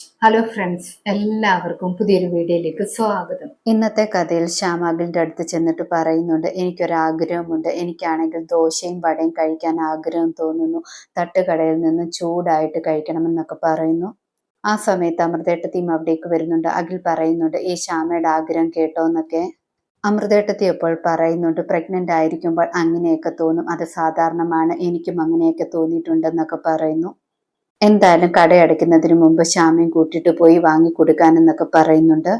Hello friends എല്ലാവർക്കും പുതിയൊരു വീഡിയോയിലേക്ക് സ്വാഗതം. ഇന്നത്തെ കഥയിൽ ശ്യാമാഗിലിന്റെ അടുത്ത് ചെന്നിട്ട് പറയുന്നുണ്ട് എനിക്കൊരാഗ്രഹമുണ്ട്. എനിക്കാണെങ്കിൽ ദോശയും വടയും കഴിക്കാൻ ആഗ്രഹം തോന്നുന്നു. തട്ടുകടയിൽ നിന്ന് ചൂടായിട്ട് കഴിക്കണമെന്നൊക്കെ പറയുന്നു. ആ സമയത്ത് അമൃതേട്ടത്തിയും അവിടേക്ക് വരുന്നുണ്ട്. അഖിൽ പറയുന്നുണ്ട് ഈ ശ്യാമയുടെ ആഗ്രഹം കേട്ടോ എന്നൊക്കെ. അമൃതേട്ടത്തി എപ്പോൾ പറയുന്നുണ്ട് പ്രഗ്നന്റ് ആയിരിക്കുമ്പോൾ അങ്ങനെയൊക്കെ തോന്നും. അത് സാധാരണമാണ്. എനിക്കും അങ്ങനെയൊക്കെ തോന്നിയിട്ടുണ്ടെന്നൊക്കെ പറയുന്നു. എന്തായാലും കടയടയ്ക്കുന്നതിന് മുമ്പ് ശ്യാമയും കൂട്ടിയിട്ട് പോയി വാങ്ങി കൊടുക്കാനെന്നൊക്കെ പറയുന്നുണ്ട്.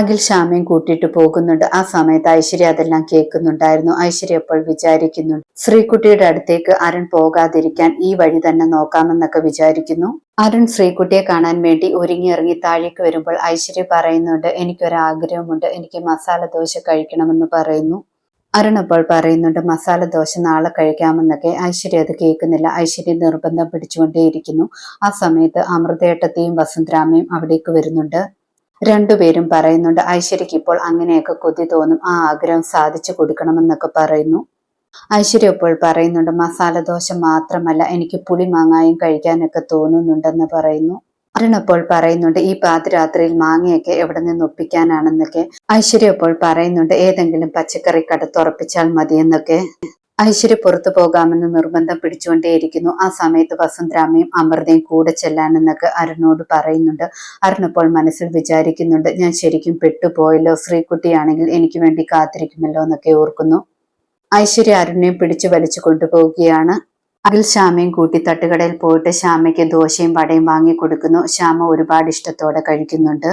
അഖിൽ ശ്യാമയും കൂട്ടിയിട്ട് പോകുന്നുണ്ട്. ആ സമയത്ത് ഐശ്വര്യ അതെല്ലാം കേൾക്കുന്നുണ്ടായിരുന്നു. ഐശ്വര്യ അപ്പോൾ വിചാരിക്കുന്നുണ്ട് ശ്രീകുട്ടിയുടെ അടുത്തേക്ക് അരുൺ പോകാതിരിക്കാൻ ഈ വഴി തന്നെ നോക്കാമെന്നൊക്കെ വിചാരിക്കുന്നു. അരുൺ ശ്രീകുട്ടിയെ കാണാൻ വേണ്ടി ഒരുങ്ങി ഇറങ്ങി താഴേക്ക് വരുമ്പോൾ ഐശ്വര്യ പറയുന്നുണ്ട് എനിക്കൊരാഗ്രഹമുണ്ട്. എനിക്ക് മസാല ദോശ കഴിക്കണമെന്ന് പറയുന്നു. അരുൺ പറയുന്നുണ്ട് മസാല ദോശ നാളെ കഴിക്കാമെന്നൊക്കെ ഐശ്വര്യ അത് കേൾക്കുന്നില്ല. ഐശ്വര്യ നിർബന്ധം പിടിച്ചുകൊണ്ടേയിരിക്കുന്നു. ആ സമയത്ത് അമൃതേട്ടത്തെയും വസുന്ധരാമയും അവിടേക്ക് വരുന്നുണ്ട്. രണ്ടുപേരും പറയുന്നുണ്ട് ഐശ്വര്യക്ക് ഇപ്പോൾ അങ്ങനെയൊക്കെ കൊതി തോന്നും. ആ ആഗ്രഹം സാധിച്ചു കൊടുക്കണമെന്നൊക്കെ പറയുന്നു. ഐശ്വര്യ ഇപ്പോൾ പറയുന്നുണ്ട് മസാല ദോശ മാത്രമല്ല എനിക്ക് പുളി മാങ്ങായും കഴിക്കാനൊക്കെ തോന്നുന്നുണ്ടെന്ന് പറയുന്നു. അരുൺ അപ്പോൾ പറയുന്നുണ്ട് ഈ പാതിരാത്രിയിൽ മാങ്ങയൊക്കെ എവിടെ നിന്ന് ഒപ്പിക്കാനാണെന്നൊക്കെ ഐശ്വര്യ അപ്പോൾ പറയുന്നുണ്ട് ഏതെങ്കിലും പച്ചക്കറി കട തുറപ്പിച്ചാൽ മതിയെന്നൊക്കെ. ഐശ്വര്യ പുറത്തു പോകാമെന്ന് നിർബന്ധം പിടിച്ചുകൊണ്ടേയിരിക്കുന്നു. ആ സമയത്ത് വസന്തരാമയും അമൃതയും കൂടെ ചെല്ലാനെന്നൊക്കെ അരുണോട് പറയുന്നുണ്ട്. അരുണപ്പോൾ മനസ്സിൽ വിചാരിക്കുന്നുണ്ട് ഞാൻ ശരിക്കും പെട്ടുപോയല്ലോ ശ്രീകുട്ടിയാണെങ്കിൽ എനിക്ക് വേണ്ടി കാത്തിരിക്കുമല്ലോ എന്നൊക്കെ ഓർക്കുന്നു. ഐശ്വര്യ അരുണിനെ പിടിച്ചു വലിച്ചു കൊണ്ടുപോവുകയാണ്. അഖിൽ ശ്യാമയും കൂട്ടി തട്ടുകടയിൽ പോയിട്ട് ശ്യാമയ്ക്ക് ദോശയും വടയും വാങ്ങി കൊടുക്കുന്നു. ശ്യാമ ഒരുപാട് ഇഷ്ടത്തോടെ കഴിക്കുന്നുണ്ട്.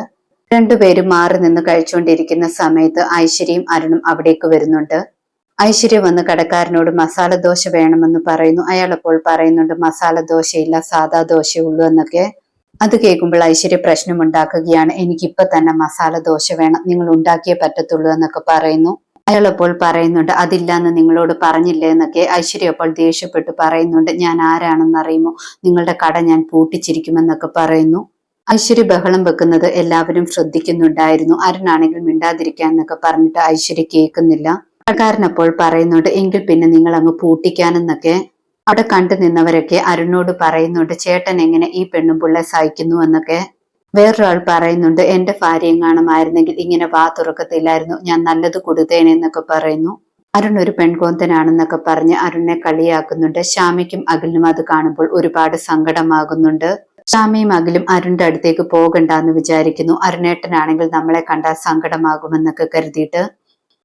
രണ്ടുപേരും മാറി നിന്ന് കഴിച്ചുകൊണ്ടിരിക്കുന്ന സമയത്ത് ഐശ്വര്യയും അരുണും അവിടേക്ക് വരുന്നുണ്ട്. ഐശ്വര്യ വന്ന് കടക്കാരനോട് മസാല ദോശ വേണമെന്ന് പറയുന്നു. അയാൾ അപ്പോൾ പറയുന്നുണ്ട് മസാല ദോശയില്ല സാദാ ദോശയുള്ളൂ എന്നൊക്കെ. അത് കേൾക്കുമ്പോൾ ഐശ്വര്യ പ്രശ്നമുണ്ടാക്കുകയാണ് എനിക്കിപ്പോ തന്നെ മസാല ദോശ വേണം. നിങ്ങൾ ഉണ്ടാക്കിയേ പറ്റത്തുള്ളൂ എന്നൊക്കെ പറയുന്നു. അയാൾ അപ്പോൾ പറയുന്നുണ്ട് അതില്ലാന്ന് നിങ്ങളോട് പറഞ്ഞില്ലേ എന്നൊക്കെ ഐശ്വര്യ അപ്പോൾ ദേഷ്യപ്പെട്ട് പറയുന്നുണ്ട് ഞാൻ ആരാണെന്ന് അറിയുമോ നിങ്ങളുടെ കട ഞാൻ പൂട്ടിച്ചിരിക്കുമെന്നൊക്കെ പറയുന്നു. ഐശ്വര്യ ബഹളം വെക്കുന്നത് എല്ലാവരും ശ്രദ്ധിക്കുന്നുണ്ടായിരുന്നു അരുണാണെങ്കിൽ മിണ്ടാതിരിക്കാൻ എന്നൊക്കെ പറഞ്ഞിട്ട് ഐശ്വര്യ കേൾക്കുന്നില്ല. കടക്കാരൻ അപ്പോൾ പറയുന്നുണ്ട് എങ്കിൽ പിന്നെ നിങ്ങൾ അങ്ങ് പൂട്ടിക്കാനെന്നൊക്കെ. അവിടെ കണ്ടു നിന്നവരൊക്കെ അരുണോട് പറയുന്നുണ്ട് ചേട്ടൻ എങ്ങനെ ഈ പെണ്ണുപിള്ളെ സഹിക്കുന്നു എന്നൊക്കെ. വേറൊരാൾ പറയുന്നുണ്ട് എന്റെ ഭാര്യ കാണുമായിരുന്നെങ്കിൽ ഇങ്ങനെ വാ തുറക്കത്തില്ലായിരുന്നു ഞാൻ നല്ലത് കൊടുത്തേനെന്നൊക്കെ പറയുന്നു. അരുൺ ഒരു പെൺകോന്തനാണെന്നൊക്കെ പറഞ്ഞ് അരുണിനെ കളിയാക്കുന്നുണ്ട്. ശ്യാമയ്ക്കും അഖിലിനും അത് കാണുമ്പോൾ ഒരുപാട് സങ്കടമാകുന്നുണ്ട്. ശ്യാമയും അഖിലും അരുണിന്റെ അടുത്തേക്ക് പോകണ്ടെന്ന് വിചാരിക്കുന്നു. അരുണേട്ടനാണെങ്കിൽ നമ്മളെ കണ്ടാൽ സങ്കടമാകുമെന്നൊക്കെ കരുതിയിട്ട്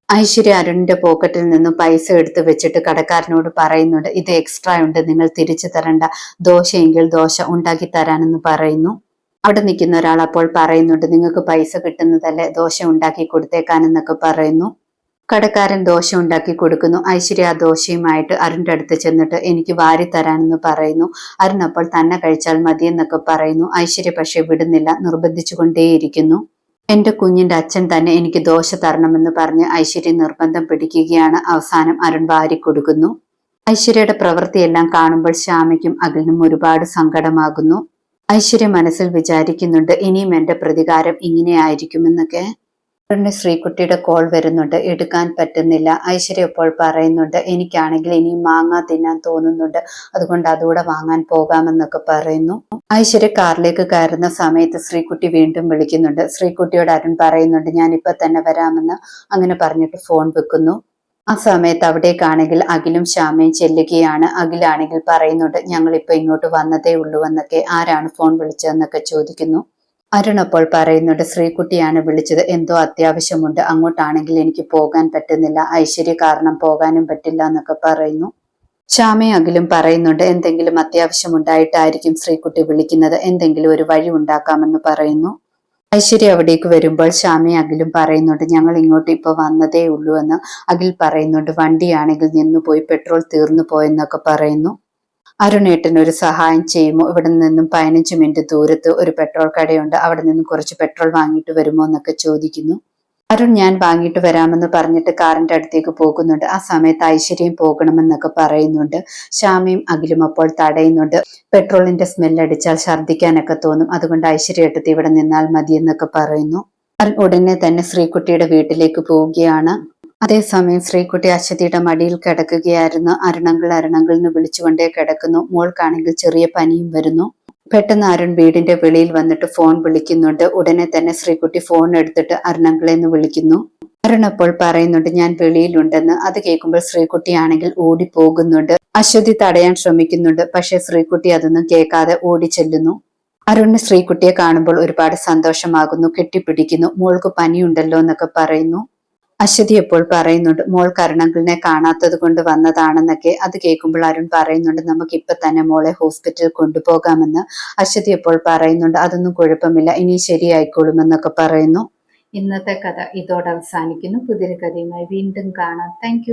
ഐശ്വര്യ അരുണിന്റെ പോക്കറ്റിൽ നിന്നും പൈസ എടുത്തു വെച്ചിട്ട് കടക്കാരനോട് പറയുന്നുണ്ട് ഇത് എക്സ്ട്രാ ഉണ്ട് നിങ്ങൾ തിരിച്ചു തരണ്ട. ദോശയെങ്കിൽ ദോശ ഉണ്ടാക്കി തരാനെന്ന് പറയുന്നു. അവിടെ നിൽക്കുന്ന ഒരാൾ അപ്പോൾ പറയുന്നുണ്ട് നിങ്ങൾക്ക് പൈസ കിട്ടുന്നതല്ലേ? ദോശ ഉണ്ടാക്കി കൊടുത്തേക്കാനെന്നൊക്കെ പറയുന്നു. കടക്കാരൻ ദോശ ഉണ്ടാക്കി കൊടുക്കുന്നു. ഐശ്വര്യ ആ ദോശയുമായിട്ട് അരുണിന്റെ അടുത്ത് ചെന്നിട്ട് എനിക്ക് വാരി തരാനെന്ന് പറയുന്നു. അരുൺ അപ്പോൾ തന്നെ കഴിച്ചാൽ മതി എന്നൊക്കെ പറയുന്നു. ഐശ്വര്യ പക്ഷെ വിടുന്നില്ല നിർബന്ധിച്ചുകൊണ്ടേയിരിക്കുന്നു. എന്റെ കുഞ്ഞിന്റെ അച്ഛൻ തന്നെ എനിക്ക് ദോശ തരണമെന്ന് പറഞ്ഞ് ഐശ്വര്യ നിർബന്ധം പിടിക്കുകയാണ്. അവസാനം അരുൺ വാരി കൊടുക്കുന്നു. ഐശ്വര്യയുടെ പ്രവൃത്തിയെല്ലാം കാണുമ്പോൾ ശ്യാമയ്ക്കും അഖിലിനും ഒരുപാട് സങ്കടമാകുന്നു. ഐശ്വര്യ മനസ്സിൽ വിചാരിക്കുന്നുണ്ട് ഇനിയും എന്റെ പ്രതികാരം ഇങ്ങനെയായിരിക്കുമെന്നൊക്കെ. ഉടനെ ശ്രീകുട്ടിയുടെ കോൾ വരുന്നുണ്ട് എടുക്കാൻ പറ്റുന്നില്ല. ഐശ്വര്യ ഇപ്പോൾ പറയുന്നുണ്ട് എനിക്കാണെങ്കിൽ ഇനിയും മാങ്ങ തിന്നാൻ തോന്നുന്നുണ്ട് അതുകൊണ്ട് അതുകൂടെ വാങ്ങാൻ പോകാമെന്നൊക്കെ പറയുന്നു. ഐശ്വര്യ കാറിലേക്ക് കയറുന്ന സമയത്ത് ശ്രീകുട്ടി വീണ്ടും വിളിക്കുന്നുണ്ട്. ശ്രീകുട്ടിയോട് അരുൺ പറയുന്നുണ്ട് ഞാൻ ഇപ്പൊ തന്നെ വരാമെന്ന്. അങ്ങനെ പറഞ്ഞിട്ട് ഫോൺ വെക്കുന്നു. ആ സമയത്ത് അവിടേക്കാണെങ്കിൽ അഖിലും ശ്യാമയും ചെല്ലുകയാണ്. അഖിലാണെങ്കിൽ പറയുന്നുണ്ട് ഞങ്ങൾ ഇപ്പൊ ഇങ്ങോട്ട് വന്നതേ ഉള്ളൂ എന്നൊക്കെ. ആരാണ് ഫോൺ വിളിച്ചതെന്നൊക്കെ ചോദിക്കുന്നു. അരുൺ അപ്പോൾ പറയുന്നുണ്ട് ശ്രീകുട്ടിയാണ് വിളിച്ചത്. എന്തോ അത്യാവശ്യമുണ്ട്. അങ്ങോട്ടാണെങ്കിൽ എനിക്ക് പോകാൻ പറ്റുന്നില്ല. ഐശ്വര്യ കാരണം പോകാനും പറ്റില്ല എന്നൊക്കെ പറയുന്നു. ശ്യാമയും അഖിലും പറയുന്നുണ്ട് എന്തെങ്കിലും അത്യാവശ്യമുണ്ടായിട്ടായിരിക്കും ശ്രീകുട്ടി വിളിക്കുന്നത്. എന്തെങ്കിലും ഒരു വഴി ഉണ്ടാക്കാമെന്ന് പറയുന്നു. ഐശ്വര്യ അവിടേക്ക് വരുമ്പോൾ ശ്യാമയും അഖിലും പറയുന്നുണ്ട് ഞങ്ങൾ ഇങ്ങോട്ട് ഇപ്പൊ വന്നതേ ഉള്ളൂ എന്ന് അഖിൽ പറയുന്നുണ്ട്. വണ്ടിയാണെങ്കിൽ നിന്നു പോയി പെട്രോൾ തീർന്നു പോയെന്നൊക്കെ പറയുന്നു. അരുണേട്ടൻ ഒരു സഹായം ചെയ്യുമോ? ഇവിടെ നിന്നും പതിനഞ്ച് മിനിറ്റ് ദൂരത്ത് ഒരു പെട്രോൾ കടയുണ്ട്. അവിടെ നിന്ന് കുറച്ച് പെട്രോൾ വാങ്ങിയിട്ട് വരുമോ എന്നൊക്കെ ചോദിക്കുന്നു. അരുൺ ഞാൻ വാങ്ങിയിട്ട് വരാമെന്ന് പറഞ്ഞിട്ട് കാറിന്റെ അടുത്തേക്ക് പോകുന്നുണ്ട്. ആ സമയത്ത് ഐശ്വര്യം പോകണമെന്നൊക്കെ പറയുന്നുണ്ട്. ശ്യാമയും അഖിലും അപ്പോൾ തടയുന്നുണ്ട്. പെട്രോളിന്റെ സ്മെല്ലടിച്ചാൽ ഛർദ്ദിക്കാനൊക്കെ തോന്നും. അതുകൊണ്ട് ഐശ്വര്യ എടുത്ത് ഇവിടെ നിന്നാൽ മതി എന്നൊക്കെ പറയുന്നു. അരുൺ ഉടനെ തന്നെ ശ്രീകുട്ടിയുടെ വീട്ടിലേക്ക് പോവുകയാണ്. അതേസമയം ശ്രീകുട്ടി അശ്വതിയുടെ മടിയിൽ കിടക്കുകയായിരുന്നു. അരുണങ്ങൾ അരുണങ്ങൾ എന്ന് വിളിച്ചുകൊണ്ടേ കിടക്കുന്നു. മോൾക്കാണെങ്കിൽ ചെറിയ പനിയും വരുന്നു. പെട്ടെന്ന് അരുൺ വീടിന്റെ വെളിയിൽ വന്നിട്ട് ഫോൺ വിളിക്കുന്നുണ്ട്. ഉടനെ തന്നെ ശ്രീകുട്ടി ഫോൺ എടുത്തിട്ട് അരുണങ്കിളെ എന്ന് വിളിക്കുന്നു. അരുൺ അപ്പോൾ പറയുന്നുണ്ട് ഞാൻ വെളിയിലുണ്ടെന്ന്. അത് കേൾക്കുമ്പോൾ ശ്രീകുട്ടിയാണെങ്കിൽ ഓടി പോകുന്നുണ്ട് അശ്വതി തടയാൻ ശ്രമിക്കുന്നുണ്ട് പക്ഷെ ശ്രീകുട്ടി അതൊന്നും കേൾക്കാതെ ഓടി ചെല്ലുന്നു അരുണിന് ശ്രീകുട്ടിയെ കാണുമ്പോൾ ഒരുപാട് സന്തോഷമാകുന്നു കെട്ടിപ്പിടിക്കുന്നു. മോൾക്ക് പനിയുണ്ടല്ലോ എന്നൊക്കെ പറയുന്നു. അശ്വതി എപ്പോൾ പറയുന്നുണ്ട് മോൾ കരുണങ്കിളിനെ കാണാത്തത് കൊണ്ട് വന്നതാണെന്നൊക്കെ? അത് കേൾക്കുമ്പോൾ അരുൺ പറയുന്നുണ്ട് നമുക്ക് ഇപ്പൊ തന്നെ മോളെ ഹോസ്പിറ്റലിൽ കൊണ്ടുപോകാമെന്ന്. അശ്വതി എപ്പോൾ പറയുന്നുണ്ട് അതൊന്നും കുഴപ്പമില്ല ഇനി ശരിയായിക്കോളുമെന്നൊക്കെ പറയുന്നു. ഇന്നത്തെ കഥ ഇതോടെ അവസാനിക്കുന്നു. പുതിയൊരു കഥയുമായി വീണ്ടും കാണാം. താങ്ക്